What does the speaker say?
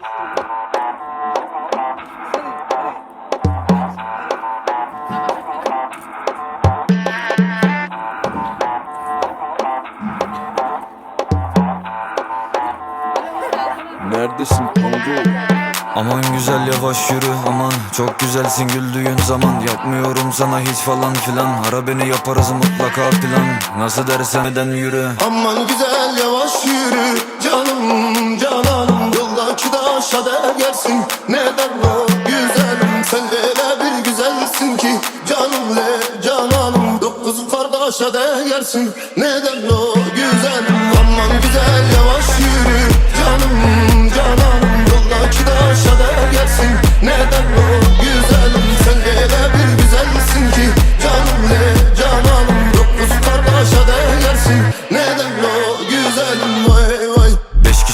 Neredesin kanka? Aman güzel yavaş yürü aman. Çok güzelsin güldüğün zaman. Yapmıyorum sana hiç falan filan. Ara beni yaparız mutlaka plan. Nasıl dersen eden yürü. Aman güzel neden o güzelim Sen öyle bir güzelsin ki. Canım le cananım Dokuz kardeşe değersin neden o güzelim Aman